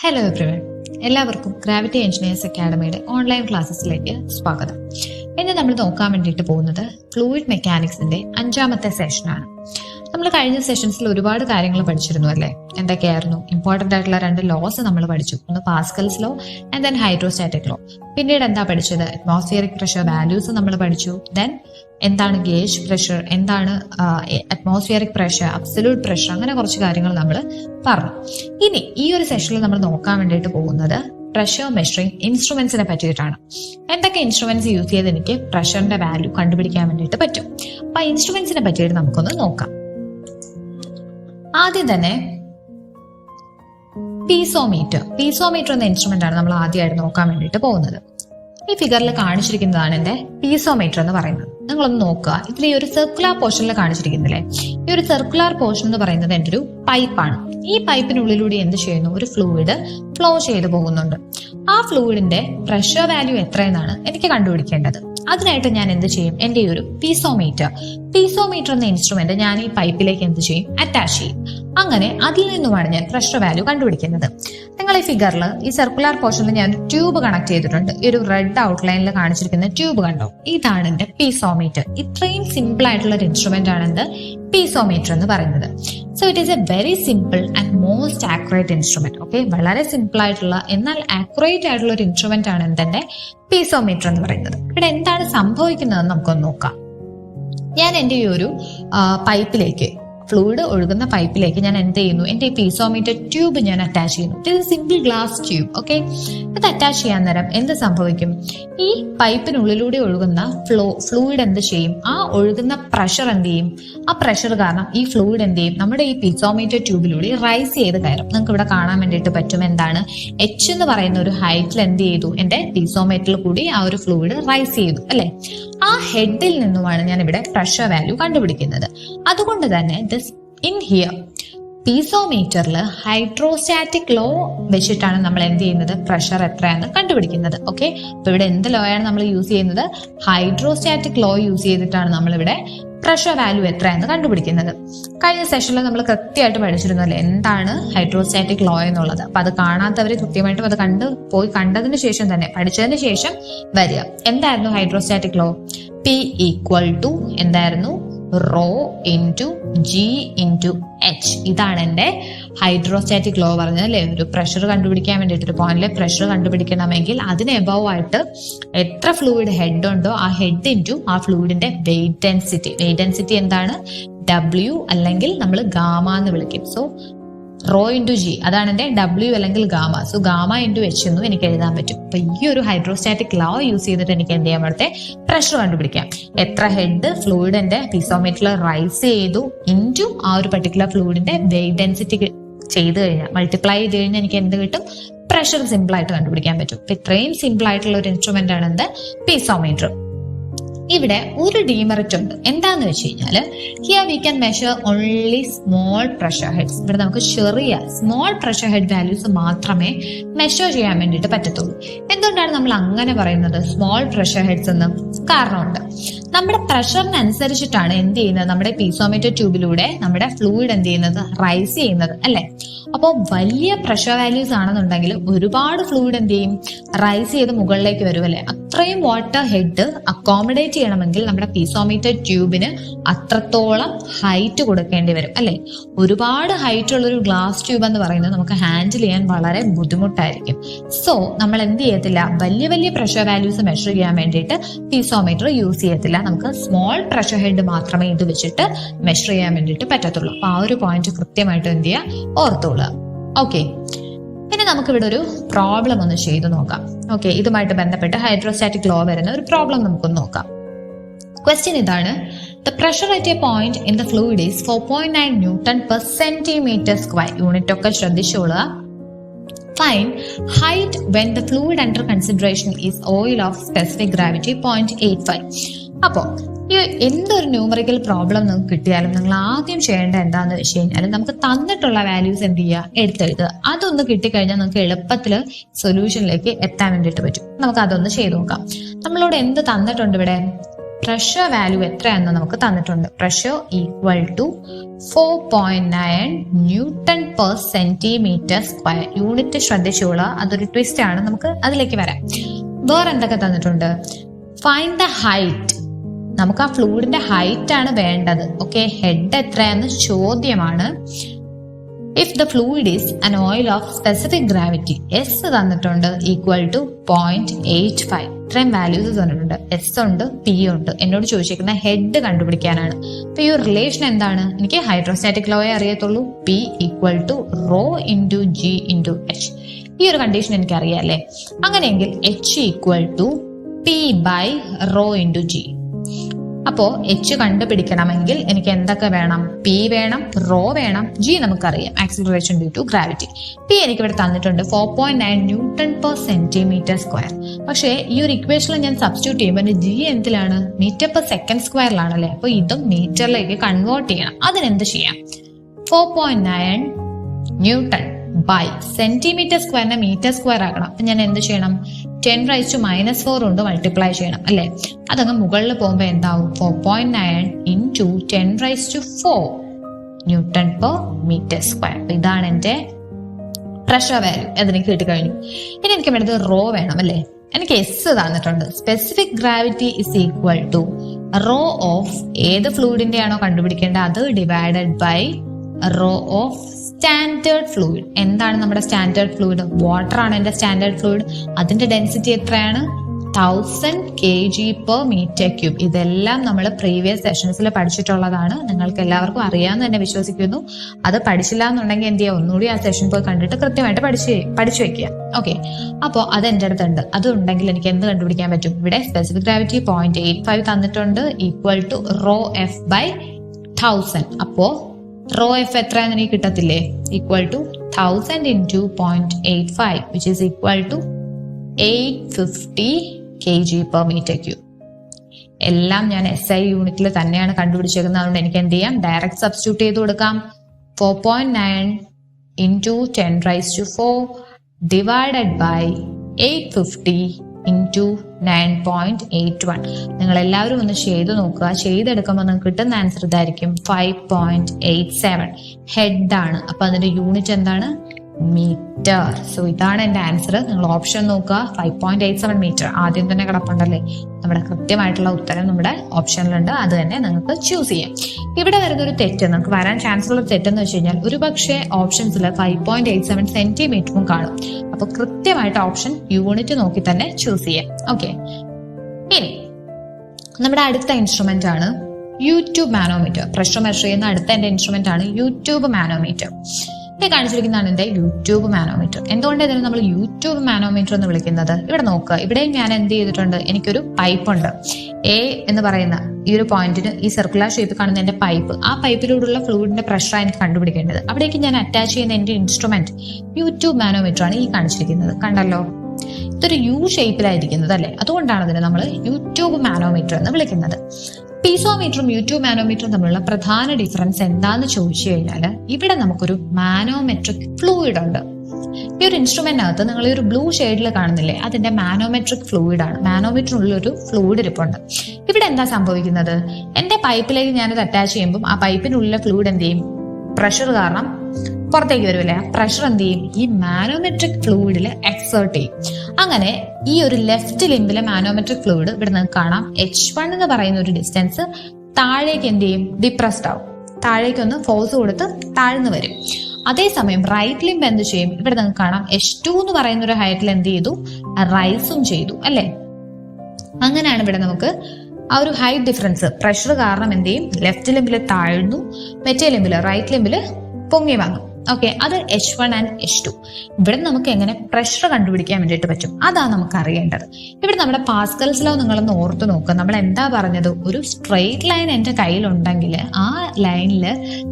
Hello everyone എല്ലാവർക്കും gravity engineers അക്കാഡമിയുടെ online ക്ലാസ്സസിലേക്ക് സ്വാഗതം. ഇന്ന് നമ്മൾ നോക്കാൻ വേണ്ടിയിട്ട് പോകുന്നത് ഫ്ലൂയിഡ് മെക്കാനിക്സിന്റെ അഞ്ചാമത്തെ സെഷനാണ് നമ്മൾ കഴിഞ്ഞ സെഷൻസിൽ ഒരുപാട് കാര്യങ്ങൾ പഠിച്ചിരുന്നു അല്ലേ? എന്തൊക്കെയായിരുന്നു? ഇമ്പോർട്ടന്റ് ആയിട്ടുള്ള രണ്ട് ലോസ് നമ്മൾ പഠിച്ചു. ഒന്ന് Pascal's law and then hydrostatic law പിന്നീട് എന്താ പഠിച്ചത്? അറ്റ്മോസ്ഫിയറിക് പ്രഷർ വാല്യൂസ് നമ്മൾ പഠിച്ചു. ദെൻ എന്താണ് ഗേജ് പ്രഷർ എന്താണ് അറ്റ്മോസ്ഫിയറിക് പ്രഷർ അബ്സല്യൂട്ട് പ്രഷർ അങ്ങനെ കുറച്ച് കാര്യങ്ങൾ നമ്മൾ പറഞ്ഞു. ഇനി ഈ ഒരു സെഷനിൽ നമ്മൾ നോക്കാൻ വേണ്ടിയിട്ട് പോകുന്നത് പ്രഷർ മെഷറിംഗ് ഇൻസ്ട്രുമെന്റ്സിനെ പറ്റിയിട്ടാണ്. എന്തൊക്കെ ഇൻസ്ട്രുമെന്റ്സ് യൂസ് ചെയ്ത് എനിക്ക് പ്രഷറിന്റെ വാല്യൂ കണ്ടുപിടിക്കാൻ വേണ്ടിയിട്ട് പറ്റും? അപ്പൊ ഇൻസ്ട്രുമെന്റ്സിനെ പറ്റിയിട്ട് നമുക്കൊന്ന് നോക്കാം. ആദ്യം തന്നെ പീസോമീറ്റർ. പീസോമീറ്റർ എന്ന ഇൻസ്ട്രുമെന്റ് ആണ് നമ്മൾ ആദ്യമായിട്ട് നോക്കാൻ വേണ്ടിയിട്ട് പോകുന്നത്. ഈ ഫിഗറിൽ കാണിച്ചിരിക്കുന്നതാണ് എന്റെ പീസോമീറ്റർ എന്ന് പറയുന്നത്. നിങ്ങളൊന്ന് നോക്കുക. ഇതിൽ ഈ ഒരു സർക്കുലർ പോർഷനിൽ കാണിച്ചിരിക്കുന്നില്ലേ? ഈ ഒരു സർക്കുലർ പോർഷൻ എന്ന് പറയുന്നത് എന്റെ ഒരു പൈപ്പാണ് ഈ പൈപ്പിനുള്ളിലൂടെ എന്ത് ചെയ്യുന്നു? ഒരു ഫ്ലൂയിഡ് ഫ്ലോ ചെയ്തു പോകുന്നുണ്ട്. ആ ഫ്ലൂയിഡിന്റെ പ്രഷർ വാല്യൂ എത്രയെന്നാണ് എനിക്ക് കണ്ടുപിടിക്കേണ്ടത്. അതിനായിട്ട് ഞാൻ എന്ത് ചെയ്യും? എന്റെ ഈ ഒരു പീസോമീറ്റർ പീസോമീറ്റർ എന്ന ഇൻസ്ട്രുമെന്റ് ഞാൻ ഈ പൈപ്പിലേക്ക് എന്ത് ചെയ്യും? അറ്റാച്ച് ചെയ്യും. അങ്ങനെ അതിൽ നിന്നുമാണ് ഞാൻ പ്രഷർ വാല്യൂ കണ്ടുപിടിക്കുന്നത്. നിങ്ങൾ ഈ ഫിഗറിൽ ഈ സർക്കുലർ പോർഷനിൽ ഞാൻ ട്യൂബ് കണക്ട് ചെയ്തിട്ടുണ്ട്. ഈ ഒരു റെഡ് ഔട്ട്ലൈനിൽ കാണിച്ചിരിക്കുന്ന ട്യൂബ് കണ്ടോ? ഇതാണ് എന്റെ പീസോമീറ്റർ ഇത്രയും സിമ്പിൾ ആയിട്ടുള്ള ഒരു ഇൻസ്ട്രുമെന്റ് ആണ് എന്ത്? പീസോമീറ്റർ എന്ന് പറയുന്നത്. So it is a very simple and most accurate instrument okay വളരെ സിമ്പിൾ ആയിട്ടുള്ള എന്നാൽ ആക്യുറേറ്റ് ആയിട്ടുള്ള ഒരു ഇൻസ്ട്രുമെന്റ് ആണ് എന്തെന്റെ പീസോമീറ്റർ എന്ന് പറയുന്നത്. ഇവിടെ എന്താണ് സംഭവിക്കുന്നത് നമുക്കൊന്ന് നോക്കാം. ഞാൻ എന്റെ ഈ ഒരു പൈപ്പിലേക്ക് ഫ്ലൂയിഡ് ഒഴുകുന്ന പൈപ്പിലേക്ക് ഞാൻ എന്ത് ചെയ്യുന്നു? എന്റെ പീസോമീറ്റർ ട്യൂബ് ഞാൻ അറ്റാച്ച് ചെയ്യുന്നു. ഇത് സിമ്പിൾ ഗ്ലാസ് ട്യൂബ് ഓക്കെ ഇത് അറ്റാച്ച് ചെയ്യാൻ നേരം എന്ത് സംഭവിക്കും? ഈ പൈപ്പിനുള്ളിലൂടെ ഒഴുകുന്ന ഫ്ലോ ഫ്ലൂയിഡ് എന്ത് ചെയ്യും? ആ ഒഴുകുന്ന പ്രഷർ എന്ത് ചെയ്യും? ആ പ്രഷർ കാരണം ഈ ഫ്ലൂയിഡ് എന്ത് ചെയ്യും? നമ്മുടെ ഈ പീസോമീറ്റർ ട്യൂബിലൂടെ റൈസ് ചെയ്ത് കയറും. നിങ്ങൾക്ക് ഇവിടെ കാണാൻ വേണ്ടിയിട്ട് പറ്റും എന്താണ്? എച്ച് എന്ന് പറയുന്ന ഒരു ഹൈറ്റിൽ എന്ത് ചെയ്തു? എന്റെ പീസോമീറ്ററിൽ കൂടി ആ ഒരു ഫ്ലൂയിഡ് റൈസ് ചെയ്തു അല്ലെ? ആ ഹെഡിൽ നിന്നുമാണ് ഞാൻ ഇവിടെ പ്രഷർ വാല്യൂ കണ്ടുപിടിക്കുന്നത്. അതുകൊണ്ട് തന്നെ ദിസ് ഇൻ ഹിയർ പീസോമീറ്ററിൽ ഹൈഡ്രോസ്റ്റാറ്റിക് ലോ വെച്ചിട്ടാണ് നമ്മൾ എന്ത് ചെയ്യുന്നത്? പ്രഷർ എത്രയാണെന്ന് കണ്ടുപിടിക്കുന്നത്. ഓക്കെ അപ്പൊ ഇവിടെ എന്ത് ലോ ആണ് നമ്മൾ യൂസ് ചെയ്യുന്നത്? ഹൈഡ്രോസ്റ്റാറ്റിക് ലോ യൂസ് ചെയ്തിട്ടാണ് നമ്മളിവിടെ പ്രഷർ വാല്യൂ എത്രയാണെന്ന് കണ്ടുപിടിക്കുന്നത്. കഴിഞ്ഞ സെഷനിൽ നമ്മൾ കൃത്യമായിട്ട് പഠിച്ചിരുന്നു അല്ലേ എന്താണ് ഹൈഡ്രോസ്റ്റാറ്റിക് ലോ എന്നുള്ളത്? അപ്പൊ അത് കാണാത്തവർ കൃത്യമായിട്ടും അത് കണ്ട് പോയി കണ്ടതിന് ശേഷം തന്നെ പഠിച്ചതിന് ശേഷം വരിക. എന്തായിരുന്നു hydrostatic law P equal to എന്തായിരുന്നു? Rho into G into H ഇതാണ് എന്റെ ഹൈഡ്രോസ്റ്റാറ്റിക് ലോ പറഞ്ഞത് അല്ലേ? ഒരു പ്രഷർ കണ്ടുപിടിക്കാൻ വേണ്ടിയിട്ട് ഒരു പോയിന്റിലെ പ്രഷർ കണ്ടുപിടിക്കണമെങ്കിൽ അതിന് എബവ് ആയിട്ട് എത്ര ഫ്ലൂയിഡ് ഹെഡ് ഉണ്ടോ ആ ഹെഡ് ഇന്റു ആ ഫ്ലൂയിഡിന്റെ വെയിറ്റ് ഡെൻസിറ്റി വെയിറ്റ് ഡെൻസിറ്റി എന്താണ്? ഡബ്ല്യു അല്ലെങ്കിൽ നമ്മൾ ഗാമ എന്ന് വിളിക്കും. സോ റോ ഇന്റു ജി അതാണ് എന്റെ ഡബ്ല്യു അല്ലെങ്കിൽ gamma. So gamma into H എന്നും എനിക്ക് എഴുതാൻ പറ്റും. അപ്പൊ ഈ ഒരു ഹൈഡ്രോസ്റ്റാറ്റിക് ലോ യൂസ് ചെയ്തിട്ട് എനിക്ക് എന്ത് ചെയ്യാൻ പറ്റത്തെ? പ്രഷർ കണ്ടുപിടിക്കാം. എത്ര ഹെഡ് ഫ്ലൂയിഡിന്റെ പിസോമീറ്റർ റൈസ് ചെയ്തു ഇന്റു ആ ഒരു പെർട്ടിക്കുലർ ഫ്ലൂയിഡിന്റെ വെയിറ്റ് ഡെൻസിറ്റി ചെയ്ത് കഴിഞ്ഞാൽ മൾട്ടിപ്ലൈ ചെയ്ത് കഴിഞ്ഞാൽ എനിക്ക് എന്ത് കിട്ടും? പ്രഷർ സിമ്പിൾ ആയിട്ട് കണ്ടുപിടിക്കാൻ പറ്റും. ഇത്രയും സിമ്പിൾ ആയിട്ടുള്ള ഒരു ഇൻസ്ട്രുമെന്റ് ആണ് എന്ത്? പീസോമീറ്റർ ഇവിടെ ഒരു ഡീമെറിറ്റ് ഉണ്ട്. എന്താന്ന് വെച്ച് കഴിഞ്ഞാൽ here we can measure only small pressure heads ഇവിടെ നമുക്ക് ചെറിയ സ്മോൾ പ്രഷർ ഹെഡ് വാല്യൂസ് മാത്രമേ മെഷർ ചെയ്യാൻ വേണ്ടിയിട്ട് പറ്റത്തുള്ളൂ. എന്തുകൊണ്ടാണ് നമ്മൾ അങ്ങനെ പറയുന്നത്? സ്മോൾ പ്രഷർ ഹെഡ്സ് എന്ന് കാരണമുണ്ട്. നമ്മുടെ പ്രഷറിനനുസരിച്ചിട്ടാണ് എന്ത് ചെയ്യുന്നത്? നമ്മുടെ പീസോമീറ്റർ ട്യൂബിലൂടെ നമ്മുടെ ഫ്ലൂയിഡ് എന്ത് ചെയ്യുന്നത്? റൈസ് ചെയ്യുന്നത് അല്ലെ? അപ്പോൾ വലിയ പ്രഷർ വാല്യൂസ് ആണെന്നുണ്ടെങ്കിൽ ഒരുപാട് ഫ്ലൂയിഡ് എന്ത് ചെയ്യും റൈസ് ചെയ്ത് മുകളിലേക്ക് വരും അല്ലെ അത്രയും വാട്ടർ ഹെഡ് അക്കോമഡേറ്റ് ചെയ്യണമെങ്കിൽ നമ്മുടെ പീസോമീറ്റർ ട്യൂബിന് അത്രത്തോളം ഹൈറ്റ് കൊടുക്കേണ്ടി വരും അല്ലെ? ഒരുപാട് ഹൈറ്റ് ഉള്ളൊരു ഗ്ലാസ് ട്യൂബ് എന്ന് പറയുന്നത് നമുക്ക് ഹാൻഡിൽ ചെയ്യാൻ വളരെ ബുദ്ധിമുട്ടായിരിക്കും. സോ നമ്മൾ എന്ത് ചെയ്യത്തില്ല? വലിയ വലിയ പ്രഷർ വാല്യൂസ് മെഷർ ചെയ്യാൻ വേണ്ടിയിട്ട് പീസോമീറ്റർ യൂസ് ചെയ്യത്തില്ല. നമുക്ക് സ്മോൾ പ്രഷർ ഹെഡ് മാത്രമേ ഇത് വെച്ചിട്ട് മെഷർ ചെയ്യാൻ വേണ്ടിയിട്ട് പറ്റത്തുള്ളൂ. അപ്പൊ ആ ഒരു പോയിന്റ് കൃത്യമായിട്ട് എന്ത് ചെയ്യുക? ഓർത്തോളുക ഓക്കെ ഇനി നമുക്ക് ഇവിടെ ഒരു പ്രോബ്ലം ഒന്ന് ചെയ്തു നോക്കാം. ഓക്കെ ഇതുമായിട്ട് ബന്ധപ്പെട്ട് ഹൈഡ്രോസ്റ്റാറ്റിക് ലോ വരുന്ന ഒരു പ്രോബ്ലം നമുക്കൊന്ന് നോക്കാം. ക്വസ്റ്റ്യൻ ഇതാണ്. The pressure at a point in the fluid is four point nine newton per centimetre square unit ഒക്കെ ശ്രദ്ധിച്ചോളുക. Fine height when the fluid under consideration is oil of specific gravity point eight five അപ്പോൾ ഈ എന്തൊരു numerical problem നിങ്ങൾക്ക് കിട്ടിയാലും നിങ്ങൾ ആദ്യം ചെയ്യേണ്ട എന്താണെന്ന് വെച്ച് കഴിഞ്ഞാൽ നമുക്ക് തന്നിട്ടുള്ള വാല്യൂസ് എന്ത് ചെയ്യുക എടുത്തെഴുതുക. അതൊന്ന് കിട്ടിക്കഴിഞ്ഞാൽ നമുക്ക് എളുപ്പത്തിൽ സൊല്യൂഷനിലേക്ക് എത്താൻ വേണ്ടിയിട്ട് പറ്റും. നമുക്ക് അതൊന്ന് ചെയ്തു നോക്കാം. നമ്മളോട് എന്ത് തന്നിട്ടുണ്ട് ഇവിടെ? പ്രഷർ വാല്യൂ എത്രയാണെന്ന് നമുക്ക് തന്നിട്ടുണ്ട്. Pressure equal to four point nine newton per centimetre square unit ശ്രദ്ധിച്ചോളൂ അതൊരു ട്വിസ്റ്റ് ആണ്. നമുക്ക് അതിലേക്ക് വരാം. വേറെ എന്തൊക്കെ തന്നിട്ടുണ്ട്? ഫൈൻഡ് ദ ഹൈറ്റ് നമുക്ക് ആ ഫ്ലൂയിഡിന്റെ ഹൈറ്റ് ആണ് വേണ്ടത്. ഓക്കെ ഹെഡ് എത്രയാന്ന് ചോദ്യമാണ്. If the fluid is an oil of specific gravity S തന്നിട്ടുണ്ട് equal to point eight five ഇത്രയും വാല്യൂസ് തന്നിട്ടുണ്ട്. എസ് ഉണ്ട് പി ഉണ്ട്. എന്നോട് ചോദിച്ചിരിക്കുന്ന ഹെഡ് കണ്ടുപിടിക്കാനാണ്. അപ്പൊ ഈ റിലേഷൻ എന്താണ്? എനിക്ക് ഹൈഡ്രോസ്റ്റാറ്റിക് ലോയെ അറിയത്തുള്ളൂ. P equal to rho into G into H ഈ ഒരു കണ്ടീഷൻ എനിക്ക് അറിയാം അങ്ങനെയെങ്കിൽ H equal to P by rho into G അപ്പോ എച്ച് കണ്ടുപിടിക്കണമെങ്കിൽ എനിക്ക് എന്തൊക്കെ വേണം? പി വേണം റോ വേണം ജി നമുക്കറിയാം. Acceleration due to gravity P എനിക്ക് ഇവിടെ തന്നിട്ടുണ്ട് four point nine newton per centimetre square പക്ഷേ ഈ ഒരു ഇക്വേഷനിൽ ഞാൻ സബ്സ്റ്റിറ്റ്യൂട്ട് ചെയ്യുമ്പോൾ എന്റെ ജി എന്തിലാണ്? മീറ്റർ പെർ സെക്കൻഡ് സ്ക്വയറിലാണ് അല്ലേ അപ്പൊ ഇതും മീറ്ററിലേക്ക് കൺവേർട്ട് ചെയ്യണം. അതിനെന്ത് ചെയ്യാം? Four point nine newton by centimetre സ്ക്വയറിനെ metre square ആക്കണം. അപ്പൊ ഞാൻ എന്ത് ചെയ്യണം? Ten raise to minus four കൊണ്ട് മൾട്ടിപ്ലൈ ചെയ്യണം അല്ലെ? അതങ്ങ് മുകളിൽ പോകുമ്പോൾ എന്താവും? Four point nine into ten raise to four newton per metre square ഇതാണ് എന്റെ പ്രഷർ വാല്യൂ അതെനിക്ക് കിട്ടിക്കഴിഞ്ഞു ഇനി എനിക്ക് വേണ്ടത് റോ വേണം അല്ലേ? എനിക്ക് എസ് തന്നിട്ടുണ്ട്. Specific gravity is equal to rho of ഏത് ഫ്ലൂയിഡിന്റെ ആണോ കണ്ടുപിടിക്കേണ്ടത്? അത് divided by rho of standard fluid. എന്താണ് നമ്മുടെ സ്റ്റാൻഡേർഡ് ഫ്ലൂയിഡ്? വാട്ടർ ആണ് എന്റെ സ്റ്റാൻഡേർഡ് ഫ്ലൂയിഡ്. അതിന്റെ ഡെൻസിറ്റി എത്രയാണ്? Thousand K G per metre cube ഇതെല്ലാം നമ്മൾ പ്രീവിയസ് സെഷൻസിൽ പഠിച്ചിട്ടുള്ളതാണ്. നിങ്ങൾക്ക് എല്ലാവർക്കും അറിയാമെന്ന് തന്നെ വിശ്വസിക്കുന്നു. അത് പഠിച്ചില്ല എന്നുണ്ടെങ്കിൽ എന്ത് ചെയ്യുക? ഒന്നുകൂടി ആ സെഷൻ പോയി കണ്ടിട്ട് കൃത്യമായിട്ട് പഠിച്ച് പഠിച്ചു വെക്കുക. ഓക്കെ അപ്പോൾ അത് എന്റെ അടുത്തുണ്ട്. അത് ഉണ്ടെങ്കിൽ എനിക്ക് എന്ത് കണ്ടുപിടിക്കാൻ പറ്റും? ഇവിടെ specific gravity point eight five തന്നിട്ടുണ്ട്. Equal to rho F by thousand അപ്പോ റോ എഫ് എത്ര എനിക്ക് കിട്ടത്തില്ലേ? Equal to thousand into point eight five which is equal to eight fifty K G per metre cube എല്ലാം ഞാൻ S I യൂണിറ്റിൽ തന്നെയാണ് കണ്ടുപിടിച്ചേക്കുന്നത്. അതുകൊണ്ട് എനിക്ക് എന്ത് ചെയ്യാം? ഡയറക്റ്റ് സബ്സ്റ്റിറ്റ്യൂട്ട് ചെയ്ത് കൊടുക്കാം. Four point nine into ten raise to four divided by eight fifty into nine point eight one. നിങ്ങൾ എല്ലാവരും ഒന്ന് ചെയ്ത് നോക്കുക. ചെയ്തെടുക്കുമ്പോൾ നിങ്ങൾക്ക് കിട്ടുന്ന ആൻസർ ഇതായിരിക്കും five point eight seven. Head ആണ്. അപ്പൊ അതിന്റെ യൂണിറ്റ് എന്താണ്? മീറ്റർ സോ ഇതാണ് എന്റെ ആൻസർ നിങ്ങൾ ഓപ്ഷൻ നോക്കുക. Five point eight seven metre ആദ്യം തന്നെ കിടപ്പുണ്ടല്ലേ? നമ്മുടെ കൃത്യമായിട്ടുള്ള ഉത്തരം നമ്മുടെ ഓപ്ഷനിലുണ്ട് അത് തന്നെ നിങ്ങൾക്ക് ചൂസ് ചെയ്യാം. ഇവിടെ വരുന്ന ഒരു തെറ്റ്. നമുക്ക് വരാൻ ചാൻസ് ഉള്ള തെറ്റെന്ന് വെച്ച് കഴിഞ്ഞാൽ ഒരു പക്ഷേ ഓപ്ഷൻസിൽ ഫൈവ് പോയിന്റ് എയ്റ്റ് സെവൻ സെന്റിമീറ്ററും കാണും. അപ്പൊ കൃത്യമായിട്ട് ഓപ്ഷൻ യൂണിറ്റ് നോക്കി തന്നെ ചൂസ് ചെയ്യാം. ഓക്കെ ഇനി നമ്മുടെ അടുത്ത ഇൻസ്ട്രുമെന്റ് ആണ് യൂട്യൂബ് മാനോമീറ്റർ പ്രഷർ മെഷർ ചെയ്യുന്ന അടുത്ത എന്റെ ഇൻസ്ട്രുമെന്റ് ആണ് യൂട്യൂബ് മാനോമീറ്റർ ഇത് കാണിച്ചിരിക്കുന്നതാണ് എന്റെ യൂട്യൂബ് മാനോമീറ്റർ എന്തുകൊണ്ട് ഇതിന് നമ്മൾ യൂട്യൂബ് മാനോമീറ്റർ എന്ന് വിളിക്കുന്നത്? ഇവിടെ നോക്കുക ഇവിടെയും ഞാൻ എന്ത് ചെയ്തിട്ടുണ്ട്? എനിക്കൊരു പൈപ്പ് ഉണ്ട്. എ എന്ന് പറയുന്ന ഈ ഒരു പോയിന്റിന് ഈ സർക്കുലർ ഷേപ്പ് കാണുന്ന എന്റെ പൈപ്പ് ആ പൈപ്പിലൂടെയുള്ള ഫ്ലൂയിഡിന്റെ പ്രഷർ എനിക്ക് കണ്ടുപിടിക്കേണ്ടത്. അവിടേക്ക് ഞാൻ അറ്റാച്ച് ചെയ്യുന്ന എന്റെ ഇൻസ്ട്രുമെന്റ് യൂട്യൂബ് മാനോമീറ്റർ ആണ് ഈ കാണിച്ചിരിക്കുന്നത്. കണ്ടല്ലോ? ഇതൊരു യു ഷേപ്പിലായിരിക്കുന്നത് അല്ലേ? അതുകൊണ്ടാണ് ഇതിനെ നമ്മൾ യൂട്യൂബ് മാനോമീറ്റർ എന്ന് വിളിക്കുന്നത്. പീസോമീറ്ററും യൂട്യൂബ് മാനോമീറ്ററും തമ്മിലുള്ള പ്രധാന ഡിഫറൻസ് എന്താന്ന് ചോദിച്ചു കഴിഞ്ഞാൽ ഇവിടെ നമുക്കൊരു മാനോമെട്രിക് ഫ്ലൂയിഡ് ഉണ്ട്. ഈ ഒരു ഇൻസ്ട്രുമെന്റിനകത്ത് നിങ്ങൾ ഈ ഒരു ബ്ലൂ ഷെയ്ഡിൽ കാണുന്നില്ലേ അതിന്റെ മാനോമെട്രിക് ഫ്ലൂയിഡ് ആണ്. മാനോമീറ്ററിനുള്ള ഒരു ഫ്ലൂയിഡ് ഇരിപ്പുണ്ട്. ഇവിടെ എന്താ സംഭവിക്കുന്നത്? എന്റെ പൈപ്പിലേക്ക് ഞാനത് അറ്റാച്ച് ചെയ്യുമ്പോൾ ആ പൈപ്പിനുള്ളിലെ ഫ്ലൂയിഡ് എന്ത് ചെയ്യും? പ്രഷർ കാരണം പുറത്തേക്ക് വരുമല്ലേ പ്രഷർ എന്ത് ചെയ്യും? ഈ മാനോമെട്രിക് ഫ്ലൂയിഡിൽ എക്സേർട്ട് ചെയ്യും. അങ്ങനെ ഈ ഒരു ലെഫ്റ്റ് ലിംബിലെ മാനോമെട്രിക് ഫ്ലൂയിഡ് ഇവിടെ നിങ്ങൾക്ക് കാണാം. എച്ച് വൺ എന്ന് പറയുന്ന ഒരു ഡിസ്റ്റൻസ് താഴേക്ക് എന്ത് ചെയ്യും? ഡിപ്രസ്ഡ് ആവും. താഴേക്കൊന്ന് ഫോഴ്സ് കൊടുത്ത് താഴ്ന്നു വരും. അതേസമയം റൈറ്റ് ലിംബ് എന്ത് ചെയ്യും? ഇവിടെ നിങ്ങൾക്ക് കാണാം. എച്ച് ടു എന്ന് പറയുന്ന ഒരു ഹൈറ്റിൽ എന്ത് ചെയ്തു? റൈസും ചെയ്തു. അല്ലേ? അങ്ങനെയാണ് ഇവിടെ നമുക്ക് ആ ഒരു ഹൈറ്റ് ഡിഫറൻസ് പ്രഷർ കാരണം എന്ത് ചെയ്യും? ലെഫ്റ്റ് ലെമ്പിൽ താഴ്ന്നു മറ്റേ ലെമ്പിൽ റൈറ്റ് ലെമ്പിൽ പൊങ്ങി വാങ്ങും ഓക്കെ അത് H one and H two ഇവിടെ നമുക്ക് എങ്ങനെ പ്രഷർ കണ്ടുപിടിക്കാൻ വേണ്ടിയിട്ട് പറ്റും? അതാണ് നമുക്ക് അറിയേണ്ടത്. ഇവിടെ നമ്മുടെ പാസ്കൽസ് ലോ നിങ്ങളൊന്ന് ഓർത്ത് നോക്കുക നമ്മൾ എന്താ പറഞ്ഞത്? ഒരു സ്ട്രെയിറ്റ് ലൈൻ എന്റെ കയ്യിലുണ്ടെങ്കിൽ ആ ലൈനിൽ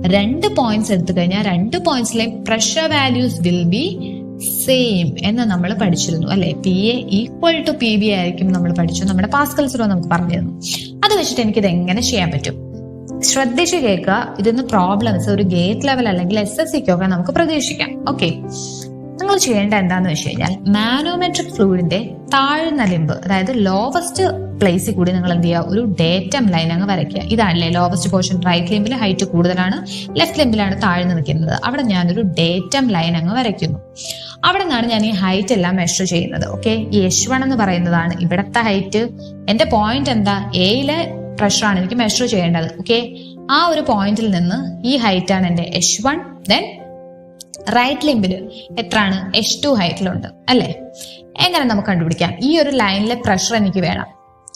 രണ്ട് പോയിന്റ്സ് എടുത്തു കഴിഞ്ഞാൽ രണ്ട് പോയിന്റ്സിലെ pressure values will be same എന്ന് നമ്മൾ പഠിച്ചിരുന്നു അല്ലെ? P A equal to P B ആയിരിക്കും നമ്മൾ പഠിച്ചു നമ്മുടെ പാസ്കൽസ് ലോ നമുക്ക് പറഞ്ഞിരുന്നു. അത് വെച്ചിട്ട് എനിക്ക് ഇത് എങ്ങനെ ചെയ്യാൻ പറ്റും? ശ്രദ്ധിച്ച് കേൾക്കുക. ഇതൊന്ന് പ്രോബ്ലംസ് ഒരു ഗേറ്റ് ലെവൽ അല്ലെങ്കിൽ എസ് എസ് സിക്കൊക്കെ നമുക്ക് പ്രതീക്ഷിക്കാം. ഓക്കെ നിങ്ങൾ ചെയ്യേണ്ട എന്താന്ന് വെച്ച് കഴിഞ്ഞാൽ മാനോമെട്രിക് ഫ്ലൂയിഡിന്റെ താഴ്ന്ന ലിമ്പ് അതായത് ലോവസ്റ്റ് പ്ലേസിൽ കൂടി നിങ്ങൾ എന്ത് ചെയ്യുക? ഒരു ഡേറ്റം ലൈൻ അങ്ങ് വരയ്ക്കുക. ഇതാണല്ലേ ലോവസ്റ്റ് പോർഷൻ റൈറ്റ് ലിമ്പിൽ ഹൈറ്റ് കൂടുതലാണ്. ലെഫ്റ്റ് ലിമ്പിലാണ് താഴ്ന്നു നിൽക്കുന്നത്. അവിടെ ഞാനൊരു ഡേറ്റം ലൈൻ അങ്ങ് വരയ്ക്കുന്നു. അവിടെ നിന്നാണ് ഞാൻ ഈ ഹൈറ്റ് എല്ലാം മെഷർ ചെയ്യുന്നത് ഓക്കെ ഈ എച്ച് വൺ എന്ന് പറയുന്നതാണ് ഇവിടത്തെ ഹൈറ്റ് എന്റെ പോയിന്റ് എന്താ? എയിലെ പ്രഷറാണ് എനിക്ക് മെഷർ ചെയ്യേണ്ടത് ഓക്കെ ആ ഒരു പോയിന്റിൽ നിന്ന് ഈ ഹൈറ്റ് ആണ് എന്റെ എച്ച് വൺ ദെൻ റൈറ്റ് ലിമ്പിൽ എത്രയാണ്? എച്ച് ടു ഹൈറ്റിലുണ്ട് അല്ലേ? എങ്ങനെ നമുക്ക് കണ്ടുപിടിക്കാം? ഈ ഒരു ലൈനിലെ പ്രഷർ എനിക്ക് വേണം.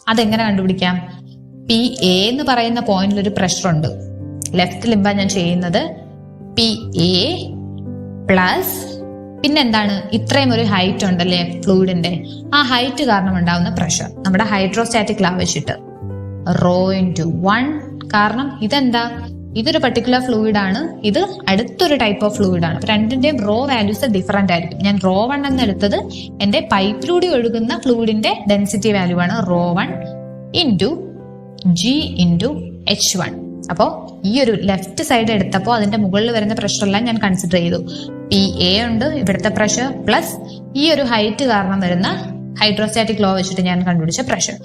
അതെങ്ങനെ കണ്ടുപിടിക്കാം? പി എ എന്ന് പറയുന്ന പോയിന്റിൽ ഒരു പ്രഷർ ഉണ്ട്. ലെഫ്റ്റ് ലിംബാ ഞാൻ ചെയ്യുന്നത് പി എ പ്ലസ് പിന്നെന്താണ്? ഇത്രയും ഒരു ഹൈറ്റ് ഉണ്ടല്ലേ ഫ്ലൂയിഡിന്റെ ആ ഹൈറ്റ് കാരണം ഉണ്ടാവുന്ന പ്രഷർ നമ്മുടെ ഹൈഡ്രോസ്റ്റാറ്റിക് ലാ വെച്ചിട്ട്. റോ ടു വൺ കാരണം ഇതെന്താ? ഇതൊരു പർട്ടിക്കുലർ ഫ്ലൂയിഡ് ആണ്. ഇത് അടുത്തൊരു ടൈപ്പ് ഓഫ് ഫ്ലൂയിഡ് ആണ്. രണ്ടിന്റെയും റോ വാല്യൂസ് ഡിഫറെന്റ് ആയിരിക്കും. ഞാൻ റോ വൺ എന്ന് എടുത്തത് എന്റെ പൈപ്പിലൂടെ ഒഴുകുന്ന ഫ്ലൂയിഡിന്റെ ഡെൻസിറ്റി വാല്യൂ ആണ് rho one into G into H one അപ്പോൾ ഈ ഒരു ലെഫ്റ്റ് സൈഡ് എടുത്തപ്പോൾ അതിന്റെ മുകളിൽ വരുന്ന പ്രഷർ എല്ലാം ഞാൻ കൺസിഡർ ചെയ്തു. പി എ ഉണ്ട് ഇവിടുത്തെ പ്രഷർ പ്ലസ് ഈ ഒരു ഹൈറ്റ് കാരണം വരുന്ന ഹൈഡ്രോസ്റ്റാറ്റിക് ലോ വെച്ചിട്ട് ഞാൻ കണ്ടുപിടിച്ച പ്രഷർ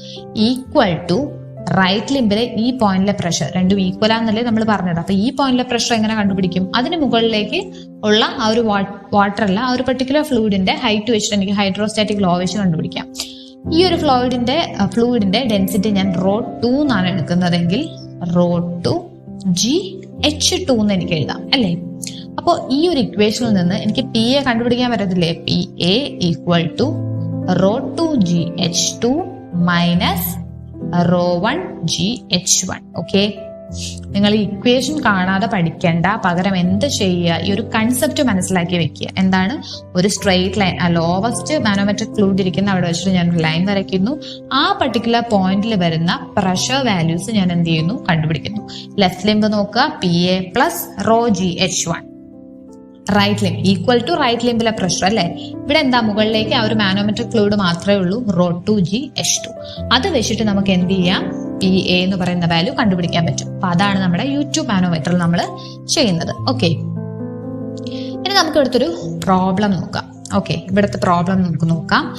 ഈക്വൽ ടു റൈറ്റ് ലിംബിലെ ഈ പോയിന്റിലെ പ്രഷർ രണ്ടും ഈക്വൽ ആണെന്നല്ലേ നമ്മൾ പറഞ്ഞത്. അപ്പൊ ഈ പോയിന്റിലെ പ്രഷർ എങ്ങനെ കണ്ടുപിടിക്കും? അതിന് മുകളിലേക്ക് ഉള്ള ആ ഒരു വാട്ടർ അല്ല ആ ഒരു പെർട്ടിക്കുലർ ഫ്ലൂയിഡിന്റെ ഹൈറ്റ് വെച്ചിട്ട് എനിക്ക് ഹൈഡ്രോസ്റ്റാറ്റിക് ലോ വെച്ച് കണ്ടുപിടിക്കാം. ഈ ഒരു ഫ്ലൂയിഡിന്റെ ഫ്ലൂയിഡിന്റെ ഡെൻസിറ്റി ഞാൻ റോ ടു എന്നാണ് എടുക്കുന്നതെങ്കിൽ rho two G H two എന്ന് എനിക്ക് എഴുതാം അല്ലേ? അപ്പോൾ ഈ ഒരു ഇക്വേഷനിൽ നിന്ന് എനിക്ക് പി എ കണ്ടുപിടിക്കാൻ പറ്റത്തില്ലേ? P A equal to rho two G H two minus rho one G H one okay നിങ്ങൾ ഈ ഇക്വേഷൻ കാണാതെ പഠിക്കേണ്ട. പകരം എന്ത് ചെയ്യുക? ഈ ഒരു കൺസെപ്റ്റ് മനസ്സിലാക്കി വെക്കുക. എന്താണ്? ഒരു സ്ട്രെയിറ്റ് ലൈൻ ആ ലോവസ്റ്റ് മാനോമെട്രിക് ഫ്ലൂഡ് ഇരിക്കുന്ന അവിടെ വെച്ചിട്ട് ഞാൻ ഒരു ലൈൻ വരയ്ക്കുന്നു. ആ പർട്ടിക്കുലർ പോയിന്റിൽ വരുന്ന പ്രഷർ വാല്യൂസ് ഞാൻ എന്ത് ചെയ്യുന്നു? കണ്ടുപിടിക്കുന്നു. ലെഫ്റ്റ് ലിംബ് നോക്കുക. P A plus rho G H one right limb equal to right ലിംബിലെ pressure അല്ലേ? ഇവിടെ എന്താ മുകളിലേക്ക്? ആ ഒരു മാനോമെട്രിക് ഫ്ലൂയിഡ് മാത്രമേ ഉള്ളൂ. Rho two G H two അത് വെച്ചിട്ട് നമുക്ക് എന്ത് ചെയ്യാം? പി എ എന്ന് പറയുന്ന വാല്യൂ കണ്ടുപിടിക്കാൻ പറ്റും. അപ്പൊ അതാണ് നമ്മുടെ യൂട്യൂബ് മാനോമീറ്ററിൽ നമ്മൾ ചെയ്യുന്നത്. ഓക്കെ ഇനി നമുക്ക് ഇവിടുത്തെ പ്രോബ്ലം നോക്കാം. ഓക്കെ ഇവിടുത്തെ പ്രോബ്ലം നമുക്ക് നോക്കാം.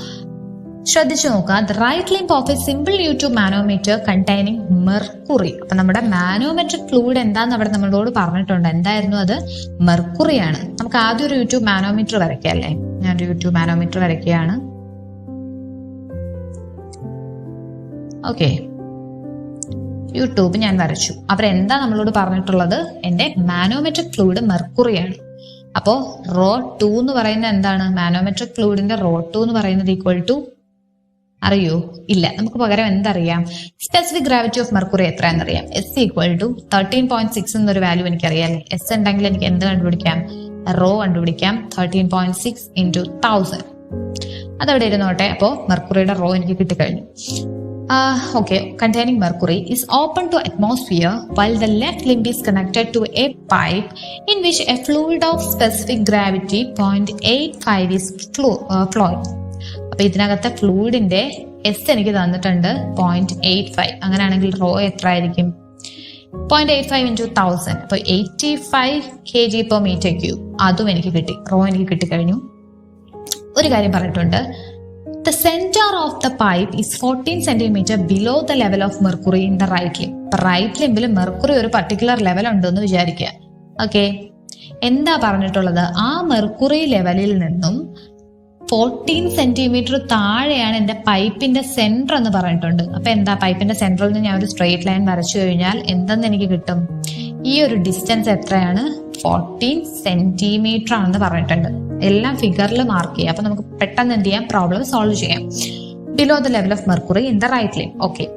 ശ്രദ്ധിച്ചു നോക്കുക. The right limb of a simple U tube manometer containing mercury അപ്പൊ നമ്മുടെ മാനോമെട്രിക് ഫ്ലൂയിഡ് എന്താന്ന് അവിടെ നമ്മളോട് പറഞ്ഞിട്ടുണ്ട്. എന്തായിരുന്നു അത്? മെർക്കുറിയാണ് നമുക്ക് ആദ്യം ഒരു യൂട്യൂബ് മാനോമീറ്റർ വരയ്ക്കാം അല്ലേ? ഞാനൊരു യൂട്യൂബ് മാനോമീറ്റർ വരയ്ക്കുകയാണ്. ഓക്കെ യൂട്യൂബ് ഞാൻ വരച്ചു. അവരെന്താ നമ്മളോട് പറഞ്ഞിട്ടുള്ളത്? എന്റെ മാനോമെട്രിക് ഫ്ലൂയിഡ് മെർക്കുറിയാണ് അപ്പോൾ റോ ടു എന്ന് പറയുന്നത് എന്താണ്? മാനോമെട്രിക് ഫ്ലൂയിഡിന്റെ റോ ടു എന്ന് പറയുന്നത് ഈക്വൽ ടു അറിയോ? ഇല്ല നമുക്ക് പകരം എന്തറിയാം? Specific gravity of mercury എത്രയാണെന്നറിയാം S equal to thirteen point six എന്നൊരു വാല്യൂ എനിക്കറിയാം. എസ് ഉണ്ടെങ്കിൽ എനിക്ക് എന്ത് കണ്ടുപിടിക്കാം? റോ കണ്ടുപിടിക്കാം. Thirteen point six into thousand അതവിടെ ഇരുന്നോട്ടെ. അപ്പോൾ മെർക്കുറിയുടെ റോ എനിക്ക് കിട്ടിക്കഴിഞ്ഞു. Uh, okay, containing mercury is open to atmosphere while the left limb is to a pipe in which a fluid of specific gravity gravity 0.85 is is uh, flowing. അപ്പൊ ഇതിനകത്തെ ഫ്ലൂയിഡിന്റെ S എനിക്ക് തന്നിട്ടുണ്ട് പോയിന്റ് എയ്റ്റ് ഫൈവ് അങ്ങനെയാണെങ്കിൽ rho എത്ര ആയിരിക്കും point eight five into thousand അപ്പൊ eighty five K G per metre cube അതും എനിക്ക് കിട്ടി. റോ എനിക്ക് കിട്ടിക്കഴിഞ്ഞു. ഒരു കാര്യം പറഞ്ഞിട്ടുണ്ട്. The center of the pipe is 14 centimeter below the level of mercury in the right limb. Right ലിംബിൽ mercury ഒരു പർട്ടിക്കുലർ ലെവൽ ഉണ്ടെന്ന് വിചാരിക്കുക. ഓക്കെ എന്താ പറഞ്ഞിട്ടുള്ളത്? ആ മെർക്കുറി ലെവലിൽ നിന്നും ഫോർട്ടീൻ സെന്റിമീറ്റർ താഴെയാണ് എന്റെ പൈപ്പിന്റെ സെന്റർ എന്ന് പറഞ്ഞിട്ടുണ്ട്. അപ്പൊ എന്താ പൈപ്പിന്റെ സെന്ററിൽ നിന്ന് ഞാൻ ഒരു സ്ട്രെയിറ്റ് ലൈൻ വരച്ചു കഴിഞ്ഞാൽ എന്തെന്ന് എനിക്ക് കിട്ടും? ഈ ഒരു ഡിസ്റ്റൻസ് എത്രയാണ്? ഫോർട്ടീൻ സെന്റിമീറ്റർ ആണെന്ന് പറഞ്ഞിട്ടുണ്ട്. എല്ലാം ഫിഗറിൽ മാർക്ക് ചെയ്യാം. അപ്പൊ നമുക്ക് പെട്ടെന്ന് എന്ത് ചെയ്യാം? പ്രോബ്ലം സോൾവ് ചെയ്യാം. Below the level of mercury in the right line okay